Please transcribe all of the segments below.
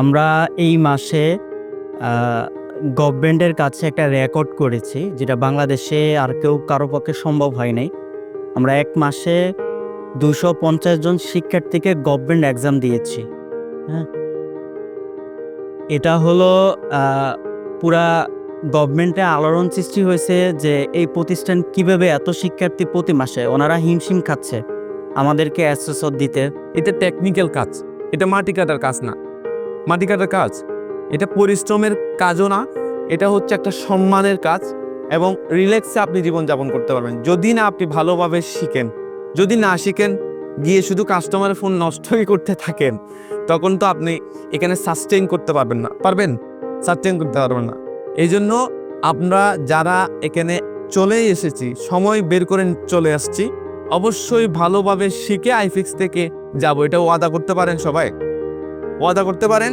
আমরা এই মাসে গভর্নমেন্টের কাছে একটা রেকর্ড করেছি, যেটা বাংলাদেশে আর কেউ কারও পক্ষে সম্ভব হয় নাই। আমরা এক মাসে দুশো পঞ্চাশ জন শিক্ষার্থীকে গভর্নমেন্ট এক্সাম দিয়েছি। হ্যাঁ? এটা হলো পুরা গভর্নমেন্টে আলোড়ন সৃষ্টি হয়েছে যে এই প্রতিষ্ঠান কীভাবে এত শিক্ষার্থী প্রতি মাসে ওনারা হিমশিম খাচ্ছে আমাদেরকে অ্যাসেসর দিতে। এটা টেকনিক্যাল কাজ, এটা মাটি কাটার কাজ না। মাটি কাটার কাজ। এটা পরিশ্রমের কাজও না, এটা হচ্ছে একটা সম্মানের কাজ এবং রিল্যাক্সে আপনি জীবনযাপন করতে পারবেন। যদি না আপনি ভালোভাবে শিখেন, যদি না শিখেন, গিয়ে শুধু কাস্টমারের ফোন নষ্টই করতে থাকেন, তখন তো আপনি এখানে সাস্টেইন করতে পারবেন না, পারবেন? সাস্টেইন করতে পারবেন না। এই জন্য আমরা যারা এখানে চলে এসেছি, সময় বের করে চলে আসছি, অবশ্যই ভালোভাবে শিখে আইফিক্স থেকে যাব। এটা ওয়াদা করতে পারেন সবাই। ওয়াদা করতে পারেন?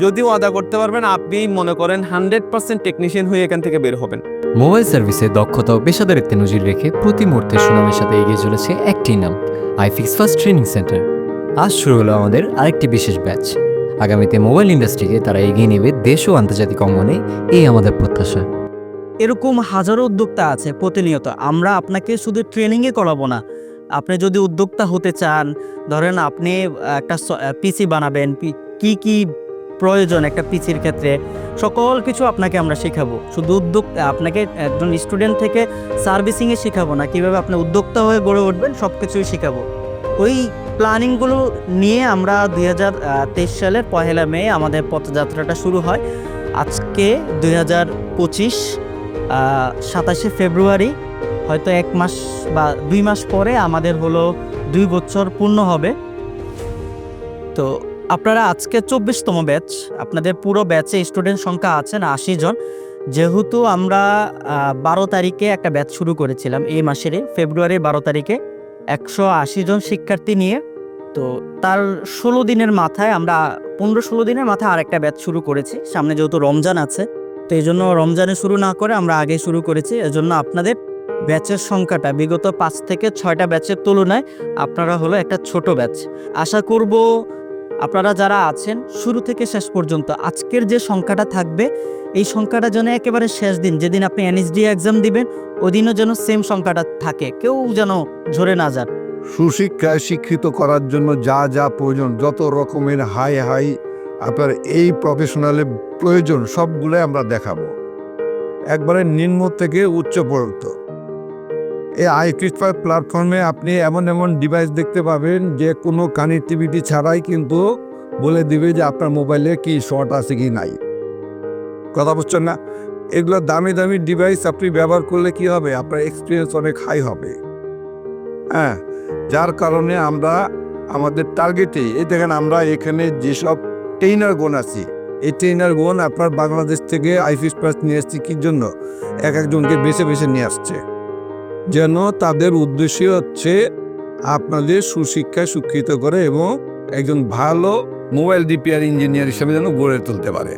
যদি ওয়াদা করতে পারবেন আপনি মনে করেন হান্ড্রেড পার্সেন্ট টেকনিশিয়ান হয়ে এখান থেকে বের হবেন। মোবাইল সার্ভিসে দক্ষতা ও পেশাদারিত্বে নজির রেখে প্রতি মুহূর্তে সুনামের সাথে এগিয়ে চলেছে একটি নাম আইফিক্স ফার্স্ট ট্রেনিং সেন্টার আজ শুরু হলো আমাদের আরেকটি বিশেষ ব্যাচ। আগামীতে মোবাইল ইন্ডাস্ট্রিকে তারা এগিয়ে নেবে দেশ ও আন্তর্জাতিক অঙ্গনে এই আমাদের প্রত্যাশা। এরকম হাজারো উদ্যোক্তা আছে প্রতিনিয়ত। আমরা আপনাকে শুধু ট্রেনিংয়ে করাবো না আপনি যদি উদ্যোক্তা হতে চান, ধরেন আপনি একটা পিসি বানাবেন কি কি প্রয়োজন একটা পিসির ক্ষেত্রে, সকল কিছু আপনাকে আমরা শেখাবো। শুধু উদ্যোগ আপনাকে একজন স্টুডেন্ট থেকে সার্ভিসিংয়ে শেখাবো না, কীভাবে আপনি উদ্যোক্তা হয়ে গড়ে উঠবেন সব কিছুই শেখাবো। ওই প্ল্যানিংগুলো নিয়ে আমরা দুই হাজার তেইশ সালের পহেলা মে আমাদের পথযাত্রাটা শুরু হয়। আজকে দুই হাজার পঁচিশ সাতাশে ফেব্রুয়ারি হয়তো এক মাস বা দুই মাস পরে আমাদের হলো দুই বছর পূর্ণ হবে। তো আপনারা আজকে চব্বিশতম ব্যাচ, আপনাদের পুরো ব্যাচে স্টুডেন্ট সংখ্যা আছেন আশি জন। যেহেতু আমরা বারো তারিখে একটা ব্যাচ শুরু করেছিলাম, এই মাসের ফেব্রুয়ারির বারো তারিখে একশো আশি জন শিক্ষার্থী নিয়ে। তো তার ষোলো দিনের মাথায় আমরা, পনেরো ষোলো দিনের মাথায় আরেকটা ব্যাচ শুরু করেছি। সামনে যেহেতু রমজান আছে, তো এই জন্য রমজানে শুরু না করে আমরা আগে শুরু করেছি। এজন্য আপনাদের ব্যাচের সংখ্যাটা বিগত পাঁচ থেকে ছয়টা ব্যাচের তুলনায় আপনারা হলো একটা ছোট ব্যাচ। আশা করব আপনারা যারা আছেন, শুরু থেকে শেষ পর্যন্ত আজকের যে সংখ্যাটা থাকবে, এই সংখ্যাটা যেন একেবারে শেষ দিন, যেদিন আপনি এনএসডি এক্সাম দিবেন, ওদিনও যেন সেম সংখ্যাটা থাকে, কেউ যেন ঝরে না যান সুশিক্ষায় শিক্ষিত করার জন্য যা যা প্রয়োজন, যত রকমের হাই হাই আপনার এই প্রফেশনালের প্রয়োজন, সবগুলোই আমরা দেখাবো। একবারে নিম্ন থেকে উচ্চ পর্যন্ত। এই আই ফাইভ প্ল্যাটফর্মে আপনি এমন এমন ডিভাইস দেখতে পাবেন যে কোনো কানেক্টিভিটি ছাড়াই কিন্তু বলে দিবে যে আপনার মোবাইলে কি শর্ট আছে কি নাই। কথা বুঝছেন না? এগুলো দামি দামি ডিভাইস আপনি ব্যবহার করলে কি হবে? আপনার এক্সপিরিয়েন্স অনেক হাই হবে। হ্যাঁ যার কারণে আমরা আমাদের টার্গেটে এই দেখেন আমরা এখানে যেসব ট্রেনার গুণ আছি, এই ট্রেনার গুণ আপনার বাংলাদেশ থেকে আইফিস প্লাস নিয়ে আসছি কি জন্য? এক একজনকে বেছে বেছে নিয়ে আসছে। যেন তাদের উদ্দেশ্য হচ্ছে আপনাদের সুশিক্ষায় শিক্ষিত করে এবং একজন ভালো মোবাইল রিপেয়ার ইঞ্জিনিয়ার হিসেবে যেন গড়ে তুলতে পারে।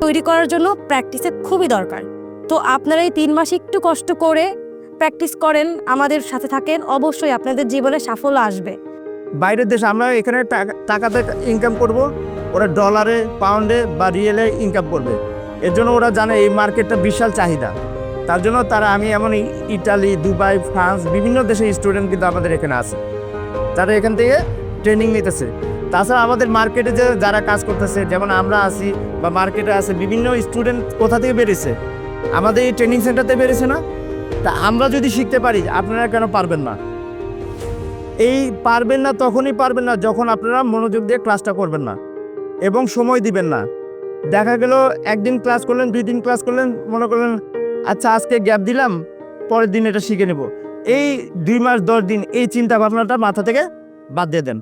তৈরি করার জন্য প্র্যাকটিসের খুবই দরকার। তো আপনারা এই তিন মাস একটু কষ্ট করে প্র্যাকটিস করেন আমাদের সাথে থাকেন অবশ্যই আপনাদের জীবনে সাফল্য আসবে। বাইরের দেশে আমরা এখানে টাকা- টাকাতে ইনকাম করব ওরা ডলারে পাউন্ডে বা রিয়েলে ইনকাম করবে। এর জন্য ওরা জানে এই মার্কেটটা বিশাল চাহিদা। তার জন্য তারা আমি এমন ইটালি, দুবাই, ফ্রান্স, বিভিন্ন দেশের স্টুডেন্ট কিন্তু আমাদের এখানে আছে। তারা এখান থেকে ট্রেনিং নিতেছে। তাছাড়া আমাদের মার্কেটে যে যারা কাজ করতেছে, যেমন আমরা আছি বা মার্কেটে আছে, বিভিন্ন স্টুডেন্ট কোথা থেকে বেরিয়েছে? আমাদের এই ট্রেনিং সেন্টারতে বেরিয়েছে না? তা আমরা যদি শিখতে পারি, আপনারা কেন পারবেন না? এই পারবেন না, তখনই পারবেন না, যখন আপনারা মনোযোগ দিয়ে ক্লাসটা করবেন না এবং সময় দিবেন না। দেখা গেল, একদিন ক্লাস করলেন, দুই দিন ক্লাস করলেন, মনে করলেন আচ্ছা আজকে গ্যাপ দিলাম, পরের দিন এটা শিখে নেব। এই দুই মাস, দশ দিন এই চিন্তা ভাবনাটা মাথা থেকে বাদ দিয়ে দেন।